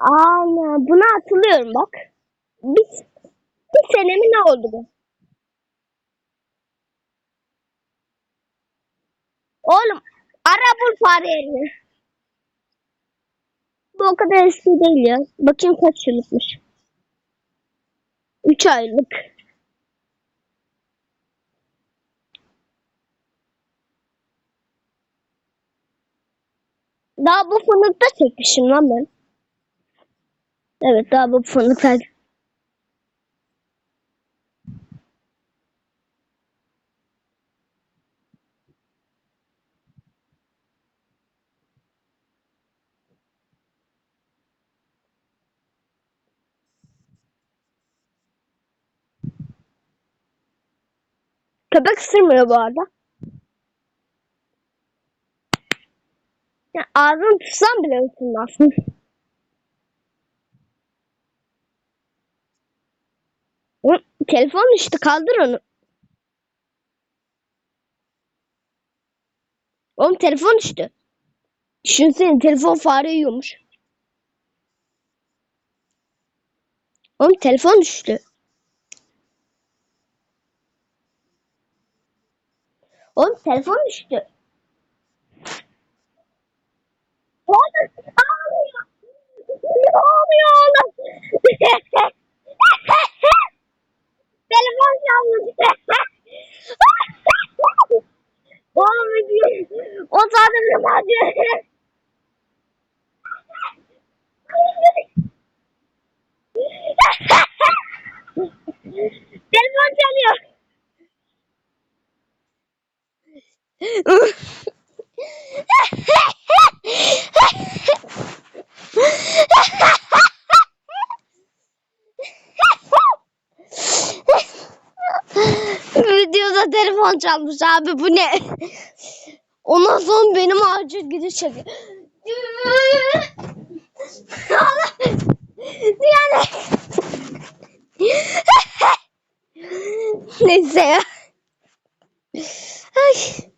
Ana buna hatırlıyorum bak. Bir, bir sene mi ne oldu bu? Oğlum ara bul fareyi. Bu o kadar eski değil ya. Bakayım kaç yıllıkmış. 3 aylık. Daha bu fındıkta çekmişim lan ben. Evet daha bu fındıkta. Köpek ısırmıyor bu arada. Ya ağzını tutsam bile ısırmazsın. Telefon işte kaldır onu. Oğlum telefon işte. Düşünsene telefon fare yiyormuş. Oğlum telefon düştü. Oğlum telefon düştü. Oğlum ağlıyor. Ne oluyor oğlum? telefon çaldı. oğlum video. O ne yapıyor? Telefon çalıyor. Videoda telefon çalmış abi bu ne? Ondan sonra benim gidiş çekiyor. yani neyse ya. Ay.